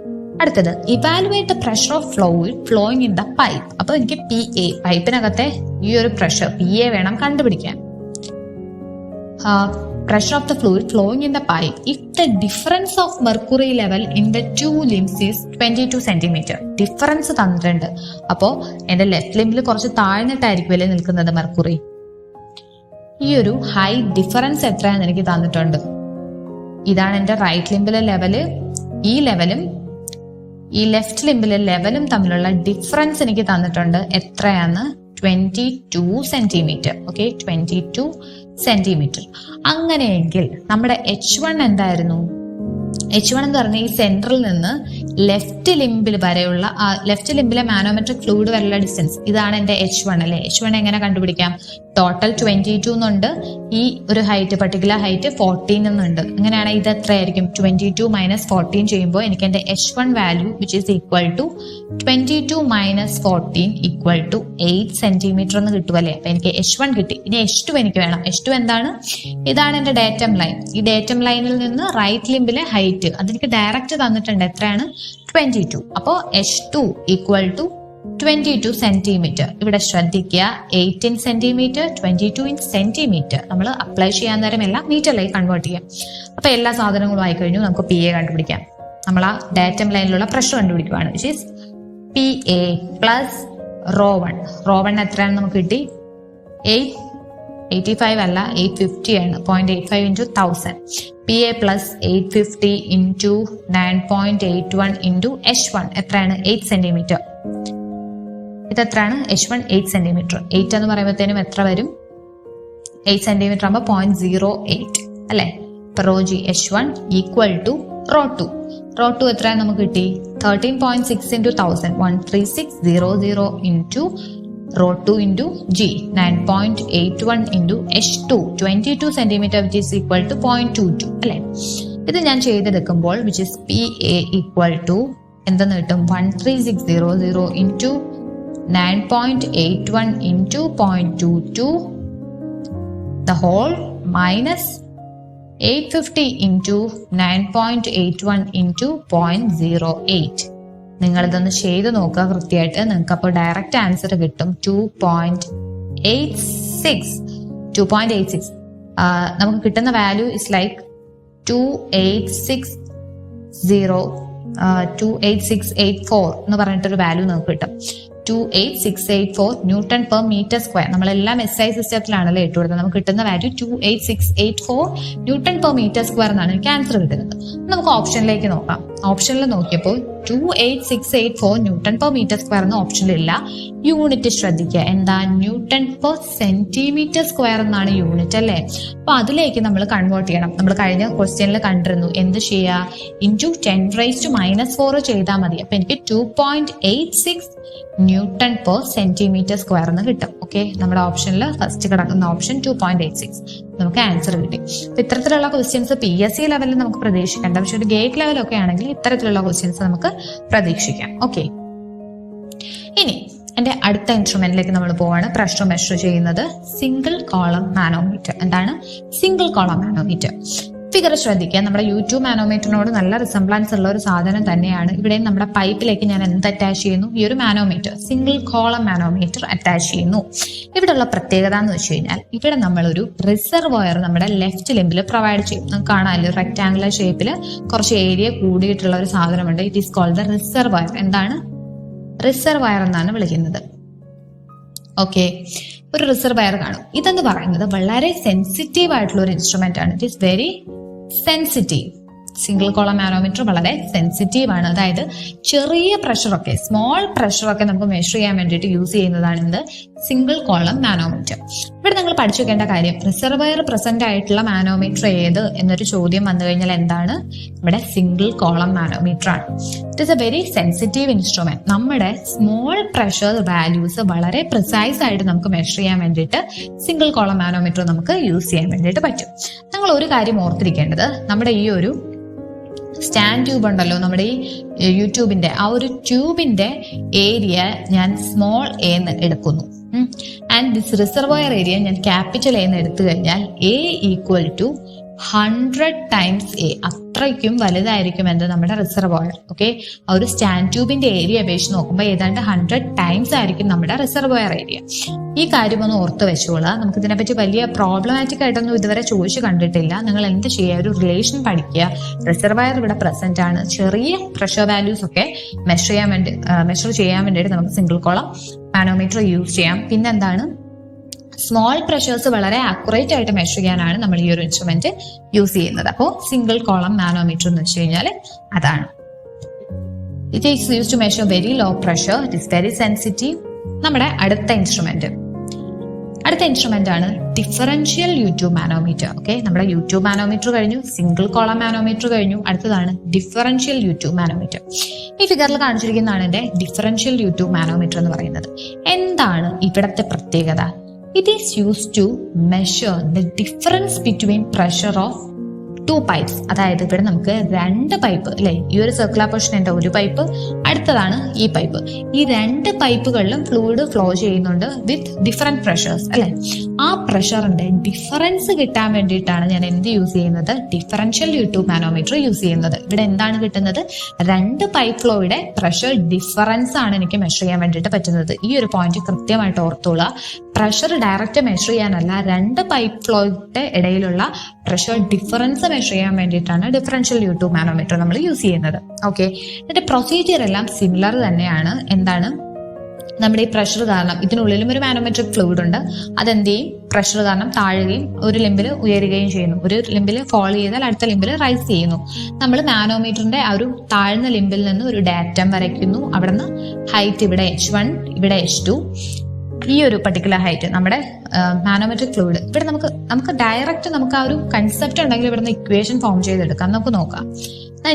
അടുത്തത്. Evaluate the pressure of fluid flowing in the pipe അപ്പൊ എനിക്ക് പി എ പൈപ്പിനകത്തെ ഈ ഒരു പ്രഷർ പി എ വേണം കണ്ടുപിടിക്കാൻ. Pressure of the fluid flowing in the pipe if the difference of mercury level in the two limbs is 22 centimeter. Difference തന്നിട്ടുണ്ട്. അപ്പോ എന്റെ left ലിംബിൽ കുറച്ച് താഴ്ന്നിട്ടായിരിക്കും അല്ലേ നിൽക്കുന്നത് മെർക്കുറി ഈ ഒരു ഹൈ ഡിഫറൻസ് എത്രയാണെന്ന് എനിക്ക് തന്നിട്ടുണ്ട്. ഇതാണ് എന്റെ റൈറ്റ് ലിംബിലെ ലെവൽ ഈ ലെവലും ഈ ലെഫ്റ്റ് ലിംബിലെ ലെവലും തമ്മിലുള്ള ഡിഫറൻസ് എനിക്ക് തന്നിട്ടുണ്ട്. എത്രയാണ്? Twenty two centimetre okay twenty two centimetre. അങ്ങനെയെങ്കിൽ നമ്മുടെ എച്ച് വൺ എന്തായിരുന്നു? എച്ച് വൺ എന്ന് പറഞ്ഞാൽ ഈ സെന്ററിൽ നിന്ന് ലെഫ്റ്റ് ലിംബിൽ വരെയുള്ള ലെഫ്റ്റ് ലിംബിലെ മാനോമെട്രിക് ഫ്ലൂയിഡ് വരെയുള്ള ഡിസ്റ്റൻസ് ഇതാണ് എന്റെ എച്ച് വൺ അല്ലെ? എച്ച് വൺ എങ്ങനെ കണ്ടുപിടിക്കാം? ടോട്ടൽ ട്വന്റി ടു എന്നുണ്ട്. ഈ ഒരു ഹൈറ്റ് പർട്ടിക്കുലർ ഹൈറ്റ് ഫോർട്ടീൻ എന്നുണ്ട്. അങ്ങനെയാണെങ്കിൽ ഇത് എത്രയായിരിക്കും? ട്വന്റി ടു മൈനസ് ഫോർട്ടീൻ ചെയ്യുമ്പോൾ എനിക്ക് എന്റെ H one value which is equal to twenty two minus fourteen equal to eight centimetre എന്ന് കിട്ടുമല്ലേ അപ്പൊ എനിക്ക് എച്ച് വൺ കിട്ടി. ഇനി എച്ച് ടു എനിക്ക് വേണം. എച്ച് ടു എന്താണ്? ഇതാണ് എന്റെ ഡേറ്റം ലൈൻ ഈ ഡേറ്റം ലൈനിൽ നിന്ന് റൈറ്റ് ലിംബിലെ ഹൈറ്റ് അതെനിക്ക് ഡയറക്റ്റ് തന്നിട്ടുണ്ട്. എത്രയാണ്? ട്വന്റി ടു അപ്പോ H two equal to twenty two centimetre ഇവിടെ ശ്രദ്ധിക്കുക eighteen centimetre twenty two in centimetre നമ്മൾ അപ്ലൈ ചെയ്യാൻ നേരം എല്ലാം മീറ്ററിലേക്ക് കൺവേർട്ട് ചെയ്യാം. അപ്പൊ എല്ലാ സാധനങ്ങളും ആയി കഴിഞ്ഞു നമുക്ക് പി എ കണ്ടുപിടിക്കാം. നമ്മൾ ആ ഡാറ്റം ലൈനിലുള്ള pressure കണ്ടുപിടിക്കുകയാണ് which is P A plus rho one rho one എത്രയാണ് നമുക്ക് കിട്ടി? എയ്റ്റ് എയ്റ്റി ഫൈവ് അല്ല എയ്റ്റ് ഫിഫ്റ്റി ആണ്. Point eight five into thousand P A plus eight fifty into nine point eight one into H one എത്രയാണ്? Eight centimetre ഇത് എത്രയാണ് H one eight centimetre eight എന്ന് പറയുമ്പോഴത്തേനും എത്ര വരും? എയ്റ്റ് സെന്റിമീറ്റർ ആകുമ്പോൾ പോയിന്റ് സീറോ എയ്റ്റ് അല്ലേ? Rho G H one equal to rho two rho two എത്രയാണ് നമുക്ക് കിട്ടി? Thirteen point six into thousand one three six zero zero into rho two into G nine point eight one into H two twenty two centimetre which is equal to point two two അല്ലെ? ഇത് ഞാൻ ചെയ്തെടുക്കുമ്പോൾ which is P A equal to എന്തെന്ന് കിട്ടും? One three six zero zero into nine point eight one into point two two the whole minus 850 into 9.81 into 0.08 നിങ്ങൾ ഇതൊന്ന് ചെയ്തു നോക്കുക കൃത്യമായിട്ട്. നിങ്ങൾക്ക് അപ്പോൾ ഡയറക്റ്റ് ആൻസർ കിട്ടും. Two point eight six two point eight six നമുക്ക് കിട്ടുന്ന value is like two eight six zero two eight six eight four എന്ന് പറഞ്ഞിട്ടൊരു വാല്യൂ നമുക്ക് കിട്ടും. Two eight six eight four newton per metre square നമ്മളെല്ലാം S I സിസ്റ്റത്തിലാണല്ലോ ഇട്ട് കൊടുത്തത്. നമുക്ക് കിട്ടുന്ന value two eight six eight four newton per metre square എന്നാണ് എനിക്ക് ആൻസർ കിട്ടുന്നത്. നമുക്ക് ഓപ്ഷനിലേക്ക് നോക്കാം. ഓപ്ഷനിൽ നോക്കിയപ്പോൾ two eight six eight four newton per metre square എന്ന ഓപ്ഷനിലില്ല യൂണിറ്റ് ശ്രദ്ധിക്കുക എന്താ? ന്യൂട്ടൺ പെർ സെന്റിമീറ്റർ സ്ക്വയർ എന്നാണ് യൂണിറ്റ് അല്ലേ? അപ്പൊ അതിലേക്ക് നമ്മൾ കൺവേർട്ട് ചെയ്യണം. നമ്മൾ കഴിഞ്ഞ ക്വസ്റ്റ്യനിൽ കണ്ടിരുന്നു. എന്ത് ചെയ്യുക into ten raise to minus four ചെയ്താൽ മതി. അപ്പൊ എനിക്ക് two point eight six newton per centimetre square എന്ന് കിട്ടും. ഓക്കെ നമ്മുടെ ഓപ്ഷനിൽ ഫസ്റ്റ് കിടക്കുന്ന option two point eight six നമുക്ക് ആൻസർ കിട്ടി. അപ്പൊ ഇത്തരത്തിലുള്ള ക്വസ്റ്റ്യൻസ് പി എസ് സി ലെവലിൽ നമുക്ക് പ്രതീക്ഷിക്കേണ്ട. പക്ഷെ ഒരു ഗേറ്റ് ലെവലൊക്കെ ആണെങ്കിൽ ഇത്തരത്തിലുള്ള ക്വസ്റ്റ്യൻസ് നമുക്ക് പ്രതീക്ഷിക്കാം. ഓക്കെ ഇനി എന്റെ അടുത്ത ഇൻസ്ട്രുമെന്റിലേക്ക് നമ്മൾ പോവാണ്. പ്രഷർ മെഷർ ചെയ്യുന്നത് സിംഗിൾ കോളം മാനോമീറ്റർ എന്താണ്? സിംഗിൾ കോളം മാനോമീറ്റർ ഫിഗർ ശ്രദ്ധിക്കുക. നമ്മുടെ യൂട്യൂബ് മാനോമീറ്ററിനോട് നല്ല റിസംബ്ലൻസ് ഉള്ള ഒരു സാധനം തന്നെയാണ്. ഇവിടെ നമ്മുടെ പൈപ്പിലേക്ക് ഞാൻ എന്ത് അറ്റാച്ച് ചെയ്യുന്നു? ഈ ഒരു manometer single column manometer attach ചെയ്യുന്നു. ഇവിടെയുള്ള പ്രത്യേകത എന്ന് വെച്ച് കഴിഞ്ഞാൽ ഇവിടെ നമ്മളൊരു റിസർവോയർ നമ്മുടെ ലെഫ്റ്റ് ലെമ്പിൽ പ്രൊവൈഡ് ചെയ്യും. നമുക്ക് കാണാമല്ലോ റെക്ടാങ്കുലർ ഷേപ്പിൽ കുറച്ച് ഏരിയ കൂടിയിട്ടുള്ള ഒരു സാധനമുണ്ട്. It is called the reservoir എന്താണ്? റിസർവയർ എന്നാണ് വിളിക്കുന്നത്. ഓക്കെ ഒരു റിസർവയർ കാണും. ഇതെന്ന് പറയുന്നത് വളരെ സെൻസിറ്റീവ് ആയിട്ടുള്ള ഒരു ഇൻസ്ട്രുമെന്റ് ആണ്. It is very sensitive single column manometer വളരെ സെൻസിറ്റീവ് ആണ്. അതായത് ചെറിയ പ്രഷറൊക്കെ സ്മോൾ പ്രഷറൊക്കെ നമുക്ക് മെഷർ ചെയ്യാൻ വേണ്ടിയിട്ട് യൂസ് ചെയ്യുന്നതാണ് ഇത് സിംഗിൾ കോളം മാനോമീറ്റർ ഇവിടെ നിങ്ങൾ പഠിച്ചു വെക്കേണ്ട കാര്യം റിസർവയർ പ്രസന്റ് ആയിട്ടുള്ള മാനോമീറ്റർ ഏത് എന്നൊരു ചോദ്യം വന്നു കഴിഞ്ഞാൽ എന്താണ്? ഇവിടെ സിംഗിൾ കോളം മാനോമീറ്റർ ആണ്. It is a very sensitive instrument നമ്മുടെ സ്മോൾ പ്രഷർ വാല്യൂസ് വളരെ പ്രിസൈസ് ആയിട്ട് നമുക്ക് മെഷർ ചെയ്യാൻ വേണ്ടിയിട്ട് സിംഗിൾ കോളം മാനോമീറ്റർ നമുക്ക് യൂസ് ചെയ്യാൻ വേണ്ടിയിട്ട് പറ്റും. നിങ്ങൾ ഒരു കാര്യം ഓർത്തിരിക്കേണ്ടത് നമ്മുടെ ഈ ഒരു സ്റ്റാൻഡ് ട്യൂബ് ഉണ്ടല്ലോ നമ്മുടെ ഈ യൂട്യൂബിന്റെ ആ ഒരു ട്യൂബിന്റെ ഏരിയ ഞാൻ സ്മോൾ എന്ന് എടുക്കുന്നു. ആൻഡ് ദിസ് റിസർവോയർ ഏരിയ ഞാൻ ക്യാപിറ്റൽ എന്ന് എടുത്തു കഴിഞ്ഞാൽ A equal to hundred times A അത്രയ്ക്കും വലുതായിരിക്കും എന്ത് നമ്മുടെ റിസർവോയർ ഓക്കെ ആ ഒരു സ്റ്റാൻഡ് ട്യൂബിന്റെ ഏരിയ അപേക്ഷിച്ച് നോക്കുമ്പോൾ ഏതാണ്ട് ഹൺഡ്രഡ് ടൈംസ് ആയിരിക്കും നമ്മുടെ റിസർവോയർ ഏരിയ ഈ കാര്യം ഒന്ന് ഓർത്ത് വെച്ചോളാം. നമുക്ക് ഇതിനെപ്പറ്റി വലിയ പ്രോബ്ലമാറ്റിക് ആയിട്ടൊന്നും ഇതുവരെ ചോദിച്ചു കണ്ടിട്ടില്ല. നിങ്ങൾ എന്ത് ചെയ്യുക ഒരു റിലേഷൻ പഠിക്കുക. റിസർവയർ ഇവിടെ പ്രസന്റ് ആണ്. ചെറിയ പ്രഷർ വാല്യൂസ് ഒക്കെ മെഷർ ചെയ്യാൻ വേണ്ടി മെഷർ ചെയ്യാൻ വേണ്ടിയിട്ട് നമുക്ക് സിംഗിൾ കോളം മാനോമീറ്റർ യൂസ് ചെയ്യാം. പിന്നെന്താണ്? സ്മോൾ പ്രഷേഴ്സ് വളരെ ആക്യുറേറ്റ് ആയിട്ട് മെഷർ ചെയ്യാനാണ് നമ്മൾ ഈ ഒരു ഇൻസ്ട്രുമെന്റ് യൂസ് ചെയ്യുന്നത്. അപ്പോൾ സിംഗിൾ കോളം മാനോമീറ്റർ എന്ന് വെച്ച് കഴിഞ്ഞാൽ അതാണ്. It is use to measure very low pressure it is very sensitive നമ്മുടെ അടുത്ത ഇൻസ്ട്രുമെന്റ് അടുത്ത ഇൻസ്ട്രുമെന്റ് ആണ് differential U tube manometer okay നമ്മുടെ യൂട്യൂബ് മാനോമീറ്റർ കഴിഞ്ഞു സിംഗിൾ കോളം മാനോമീറ്റർ കഴിഞ്ഞു. അടുത്തതാണ് ഡിഫറൻഷ്യൽ യൂട്യൂബ് മാനോമീറ്റർ ഈ ഫിഗറിൽ കാണിച്ചിരിക്കുന്നതാണ് എന്റെ ഡിഫറൻഷ്യൽ യൂട്യൂബ് മാനോമീറ്റർ എന്ന് പറയുന്നത്. എന്താണ് ഇവിടത്തെ പ്രത്യേകത? It is use to measure the difference between pressure of two pipes അതായത് ഇവിടെ നമുക്ക് രണ്ട് പൈപ്പ് അല്ലെ? ഈ ഒരു സർക്കുലർ പോർഷന്റെ ഒരു പൈപ്പ് അടുത്തതാണ് ഈ പൈപ്പ് ഈ രണ്ട് പൈപ്പുകളിലും ഫ്ലൂയിഡ് ഫ്ലോ ചെയ്യുന്നുണ്ട് വിത്ത് ഡിഫറെന്റ് പ്രഷേഴ്സ് അല്ലെ? പ്രഷറിന്റെ ഡിഫറൻസ് കിട്ടാൻ വേണ്ടിയിട്ടാണ് ഞാൻ എന്ത് യൂസ് ചെയ്യുന്നത്? ഡിഫറൻഷ്യൽ യൂട്യൂബ് മാനോമീറ്റർ യൂസ് ചെയ്യുന്നത്. ഇവിടെ എന്താണ് കിട്ടുന്നത്? രണ്ട് പൈപ്പ് ഫ്ലോയുടെ പ്രഷർ ഡിഫറൻസ് ആണ് എനിക്ക് മെഷർ ചെയ്യാൻ വേണ്ടിയിട്ട് പറ്റുന്നത്. ഈ ഒരു പോയിന്റ് കൃത്യമായിട്ട് ഓർത്തോളുക പ്രഷർ ഡയറക്റ്റ് മെഷർ ചെയ്യാനല്ല രണ്ട് പൈപ്പ് ഫ്ലോയുടെ ഇടയിലുള്ള പ്രഷർ ഡിഫറൻസ് മെഷർ ചെയ്യാൻ വേണ്ടിയിട്ടാണ് ഡിഫറൻഷ്യൽ യൂട്യൂബ് മാനോമീറ്റർ നമ്മൾ യൂസ് ചെയ്യുന്നത്. ഓക്കെ എന്നിട്ട് പ്രൊസീജിയർ എല്ലാം സിമിലർ തന്നെയാണ്. എന്താണ്? നമ്മുടെ ഈ പ്രഷർ കാരണം ഇതിനുള്ളിലും ഒരു മാനോമെട്രിക് ഫ്ലൂയിഡ് ഉണ്ട്. അതെന്ത് ചെയ്യും? പ്രഷർ കാരണം താഴുകയും ഒരു ലിമ്പിൽ ഉയരുകയും ചെയ്യുന്നു. ഒരു ലിമ്പിൽ ഫോൾ ചെയ്താൽ അടുത്ത ലിമ്പിൽ റൈസ് ചെയ്യുന്നു. നമ്മൾ മാനോമീറ്ററിന്റെ ആ ഒരു താഴ്ന്ന ലിമ്പിൽ നിന്ന് ഒരു ഡാറ്റം വരയ്ക്കുന്നു. അവിടെ നിന്ന് ഹൈറ്റ് ഇവിടെ എച്ച് വൺ ഇവിടെ എച്ച് ടു ഈ ഒരു പർട്ടിക്കുലർ ഹൈറ്റ് നമ്മുടെ മാനോമെട്രിക് ഫ്ലൂയിഡ് ഇവിടെ നമുക്ക് നമുക്ക് ഡയറക്റ്റ് നമുക്ക് ആ ഒരു കൺസെപ്റ്റ് ഉണ്ടെങ്കിൽ ഇവിടെ നിന്ന് ഇക്വേഷൻ ഫോം ചെയ്തെടുക്കാം. നമുക്ക് നോക്കാം.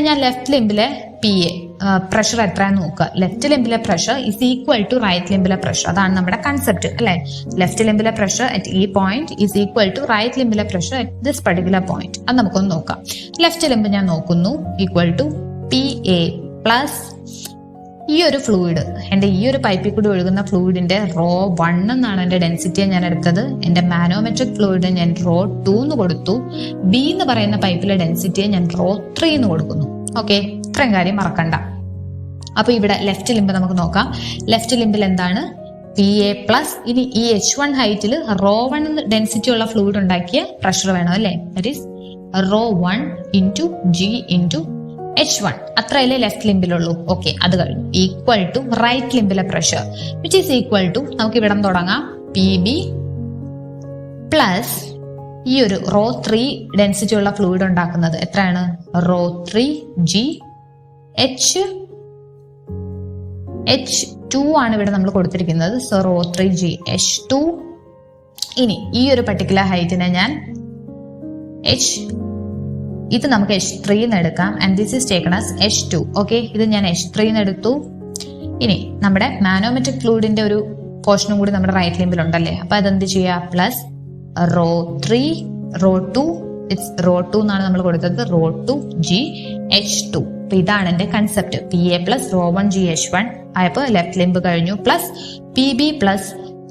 ഞാൻ ലെഫ്റ്റ് ലിമ്പിലെ പി എ പ്രഷർ എത്രയാന്ന് നോക്കുക. Left ലെമ്പിലെ pressure is equal to right ലെമ്പിലെ pressure അതാണ് നമ്മുടെ കൺസെപ്റ്റ് അല്ലെ? ലെഫ്റ്റ് ലെമ്പിലെ പ്രഷർ അറ്റ് ഈ point is equal to right ലെമ്പിലെ pressure at this particular point അത് നമുക്കൊന്ന് നോക്കാം. ലെഫ്റ്റ് ലെമ്പ് ഞാൻ നോക്കുന്നു? Equal to P A plus ഈ ഒരു ഫ്ലൂയിഡ് എന്റെ ഈ ഒരു പൈപ്പിൽ കൂടി ഒഴുകുന്ന ഫ്ലൂയിഡിന്റെ റോ വൺ എന്നാണ് എന്റെ ഡെൻസിറ്റിയെ ഞാൻ എടുത്തത്. എന്റെ മാനോമെട്രിക് ഫ്ലൂയിഡ് ഞാൻ റോ ടു എന്ന് കൊടുത്തു. ബി എന്ന് പറയുന്ന പൈപ്പിലെ ഡെൻസിറ്റിയെ ഞാൻ റോ ത്രീ എന്ന് കൊടുക്കുന്നു. ഓക്കെ ഇത്രയും കാര്യം മറക്കണ്ട. അപ്പൊ ഇവിടെ ലെഫ്റ്റ് ലിംബ് നമുക്ക് നോക്കാം. ലെഫ്റ്റ് ലിംബിൽ എന്താണ്? പി എ പ്ലസ് ഇനി ഈ എച്ച് വൺ ഹൈറ്റിൽ റോ വൺ ഡെൻസിറ്റി ഉള്ള ഫ്ലൂയിഡ് ഉണ്ടാക്കിയ പ്രഷർ വേണം അല്ലേ? That rho one into G into H one അത്രയല്ലേ ലെഫ്റ്റ് ലിമ്പിലുള്ളൂ ഓക്കെ അത് കഴിഞ്ഞു. Equal to right ലിംബിലെ pressure which is equal to നമുക്ക് ഇവിടെ തുടങ്ങാം. പി ബി പ്ലസ് ഈ ഒരു റോ ത്രീ ഡെൻസിറ്റി ഉള്ള ഫ്ലൂയിഡ് ഉണ്ടാക്കുന്നത് എത്രയാണ്? Rho three G H H two ആണ് ഇവിടെ നമ്മൾ കൊടുത്തിരിക്കുന്നത്. So rho three G H two ഇനി ഈ ഒരു പർട്ടിക്കുലർ ഹൈറ്റിനെ ഞാൻ എച്ച് ഇത് നമുക്ക് എച്ച് ത്രീ എന്ന് എടുക്കാം. And this is taken as H two okay ഇത് ഞാൻ എച്ച് ത്രീ എന്ന് എടുത്തു. ഇനി നമ്മുടെ മാനോമെട്രിക് ഫ്ലൂയിഡിന്റെ ഒരു പോർഷനും കൂടി നമ്മുടെ റൈറ്റ് ലിമ്പിൽ ഉണ്ടല്ലേ? അപ്പൊ അതെന്ത് ചെയ്യുക plus rho three rho two it's rho two എന്നാണ് നമ്മൾ കൊടുത്തത്. Rho two G H two അപ്പൊ ഇതാണ് എന്റെ concept P A plus rho one G H one ആയപ്പോൾ ലെഫ്റ്റ് ലിംബ് കഴിഞ്ഞു. Plus P B plus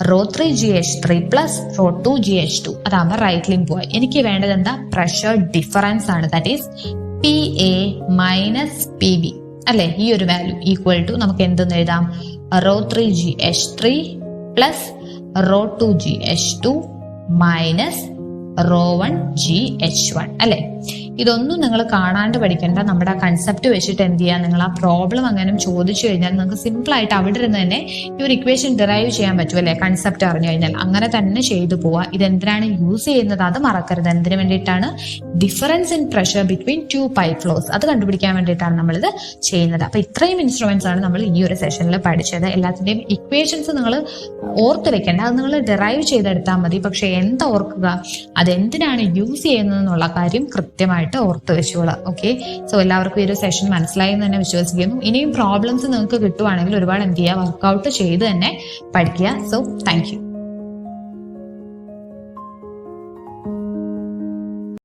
rho three G H three plus rho two G H two അതാകുമ്പോൾ right limb പോയി. എനിക്ക് വേണ്ടത് എന്താ? പ്രഷർ ഡിഫറൻസ് ആണ്. That is P A minus P B അല്ലെ? ഈ ഒരു വാല്യൂ ഈക്വൽ ടു നമുക്ക് എന്തെന്ന് എഴുതാം? Rho three G H three plus rho two G H two minus rho one G H one അല്ലെ? ഇതൊന്നും നിങ്ങൾ കാണാണ്ട് പഠിക്കേണ്ട. നമ്മുടെ ആ കൺസെപ്റ്റ് വെച്ചിട്ട് എന്ത് ചെയ്യുക നിങ്ങൾ ആ പ്രോബ്ലം അങ്ങനെ ചോദിച്ചു കഴിഞ്ഞാൽ നിങ്ങൾക്ക് സിമ്പിൾ ആയിട്ട് അവിടെ ഇരുന്ന് തന്നെ ഈ ഒരു ഇക്വേഷൻ ഡിറൈവ് ചെയ്യാൻ പറ്റും അല്ലെ? കൺസെപ്റ്റ് അറിഞ്ഞു കഴിഞ്ഞാൽ. അങ്ങനെ തന്നെ ചെയ്തു പോവുക. ഇതെന്തിനാണ് യൂസ് ചെയ്യുന്നത്? അത് മറക്കരുത്. എന്തിനു വേണ്ടിയിട്ടാണ്? Difference in pressure between two pipe flows അത് കണ്ടുപിടിക്കാൻ വേണ്ടിയിട്ടാണ് നമ്മളിത് ചെയ്യുന്നത്. അപ്പൊ ഇത്രയും ഇൻസ്ട്രുമെന്റ്സ് ആണ് നമ്മൾ ഈ ഒരു സെഷനിൽ പഠിച്ചത്. എല്ലാത്തിന്റെയും ഇക്വേഷൻസ് നിങ്ങൾ ഓർത്ത് വെക്കേണ്ട. അത് നിങ്ങൾ ഡിറൈവ് ചെയ്തെടുത്താൽ മതി. പക്ഷെ എന്താ ഓർക്കുക? അതെന്തിനാണ് യൂസ് ചെയ്യുന്നത് എന്നുള്ള കാര്യം കൃത്യമായിട്ട് ഓർത്ത് വെച്ചോളാം. ഓക്കെ സോ എല്ലാവർക്കും ഈ ഒരു സെഷൻ മനസ്സിലായി എന്ന് തന്നെ വിശ്വസിക്കുന്നു. ഇനിയും പ്രോബ്ലംസ് നിങ്ങൾക്ക് കിട്ടുവാണെങ്കിൽ ഒരുപാട് എന്ത് ചെയ്യുക വർക്കൗട്ട് ചെയ്ത് തന്നെ പഠിക്കുക. So thank